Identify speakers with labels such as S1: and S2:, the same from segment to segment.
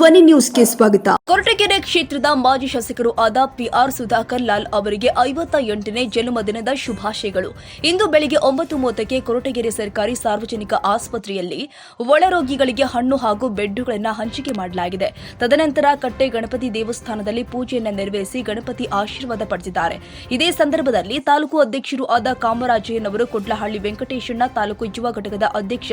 S1: ಧ್ವನಿ ನ್ಯೂಸ್ಗೆ ಸ್ವಾಗತ.
S2: ಕೊರಟಗೆರೆ ಕ್ಷೇತ್ರದ ಮಾಜಿ ಶಾಸಕರು ಆದ ಪಿಆರ್ ಸುಧಾಕರ್ ಲಾಲ್ ಅವರಿಗೆ ಐವತ್ತ ಎಂಟನೇ ಜನ್ಮದಿನದ ಶುಭಾಶಯಗಳು. ಇಂದು ಬೆಳಿಗ್ಗೆ ಒಂಬತ್ತು ಮೂವತ್ತಕ್ಕೆ ಕೊರಟಗೆರೆ ಸರ್ಕಾರಿ ಸಾರ್ವಜನಿಕ ಆಸ್ಪತ್ರೆಯಲ್ಲಿ ಒಳರೋಗಿಗಳಿಗೆ ಹಣ್ಣು ಹಾಗೂ ಬೆಡ್ಡುಗಳನ್ನು ಹಂಚಿಕೆ ಮಾಡಲಾಗಿದೆ. ತದನಂತರ ಕಟ್ಟೆ ಗಣಪತಿ ದೇವಸ್ಥಾನದಲ್ಲಿ ಪೂಜೆಯನ್ನು ನೆರವೇರಿಸಿ ಗಣಪತಿ ಆಶೀರ್ವಾದ ಪಡೆದಿದ್ದಾರೆ. ಇದೇ ಸಂದರ್ಭದಲ್ಲಿ ತಾಲೂಕು ಅಧ್ಯಕ್ಷರು ಆದ ಕಾಮರಾಜಯ್ಯನವರು ಕೊಡ್ಲಹಳ್ಳಿ ವೆಂಕಟೇಶಣ್ಣ, ತಾಲೂಕು ಯುವ ಘಟಕದ ಅಧ್ಯಕ್ಷ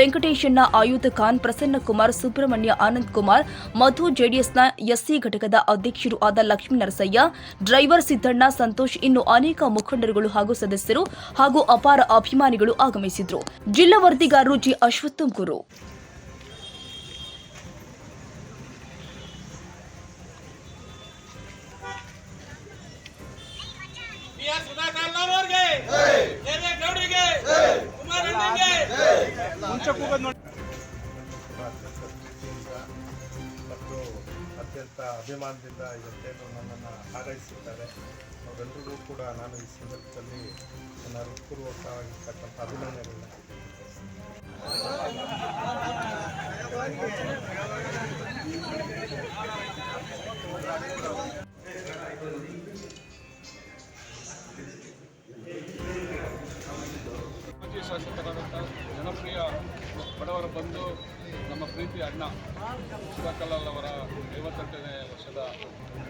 S2: ವೆಂಕಟೇಶಣ್ಣ, ಆಯುಧ ಖಾನ್ ಪ್ರಸನ್ನ ಕುಮಾರ್ ಸುಬ್ರಹ್ಮಣ್ಯ ಆನಂದ್ ಕುಮಾರ್ ಮಧು ಜೆಡಿಎಸ್ನ ಎಸ್ಸಿ ಘಟಕದ ಅಧ್ಯಕ್ಷರು ಆದ ಲಕ್ಷ್ಮೀ ನರಸಯ್ಯ ಡ್ರೈವರ್ ಸಿದ್ದಣ್ಣ ಸಂತೋಷ್ ಇನ್ನು ಅನೇಕ ಮುಖಂಡರುಗಳು ಹಾಗೂ ಸದಸ್ಯರು ಹಾಗೂ ಅಪಾರ ಅಭಿಮಾನಿಗಳು ಆಗಮಿಸಿದ್ರು. ಜಿಲ್ಲಾ ವರದಿಗಾರರು ಜಿ. ಅಶ್ವಥ್ ತುಮಕೂರು
S3: ದೇವೇಗೌಡರಿಗೆ ಕುಮಾರಣ್ಣಗೆ ಮುಂಚೆ ಕೂಗೋದು ನೋಡಿ.
S4: ಅತ್ಯಂತ ಅಭಿಮಾನದಿಂದ ಇವತ್ತೇನು ನನ್ನನ್ನು ಹಾರೈಸಿದ್ದಾರೆ. ಅವರೆಲ್ಲರಿಗೂ ಕೂಡ ನಾನು ಈ ಸಂದರ್ಭದಲ್ಲಿ ನನ್ನ ಹೃತ್ಪೂರ್ವಕವಾಗಿರ್ತಕ್ಕಂಥ ಅಭಿನಂದನೆಗಳನ್ನ
S5: ಶಾಸಕರಾದಂಥ ಜನಪ್ರಿಯ ಬಡವರ ಬಂಧು ನಮ್ಮ ಪ್ರೀತಿ ಅಣ್ಣ ಸುಧಾಕರ್ಲಾಲ್ ಅವರ ಐವತ್ತೆಂಟನೇ ವರ್ಷದ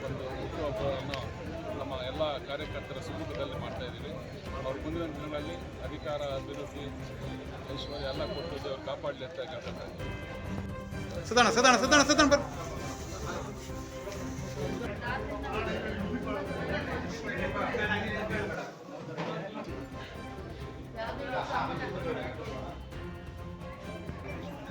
S5: ಒಂದು ಹುಟ್ಟುಹಬ್ಬವನ್ನು ನಮ್ಮ ಎಲ್ಲ ಕಾರ್ಯಕರ್ತರ ಸಮ್ಮುಖದಲ್ಲಿ ಮಾಡ್ತಾ ಇದ್ದೀವಿ. ಅವ್ರ ಮುಂದಿನ ದಿನಗಳಲ್ಲಿ ಅಧಿಕಾರ, ಅಭಿವೃದ್ಧಿ, ಐಶ್ವರ್ಯ ಎಲ್ಲ ಕೊಟ್ಟು ಕಾಪಾಡಲಿ ಅಂತ ಕೇಳ್ಕೊತಾ ಇದ್ದೀವಿ.
S3: ಸದಣ ಸದಣ ಸದಣ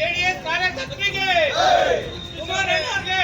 S3: ಜೆಡಿಎಸ್ ಕಾರ್ಯಕರ್ತರಿಗೆ ಕುಮಾರಣ್ಣವ್ರಿಗೆ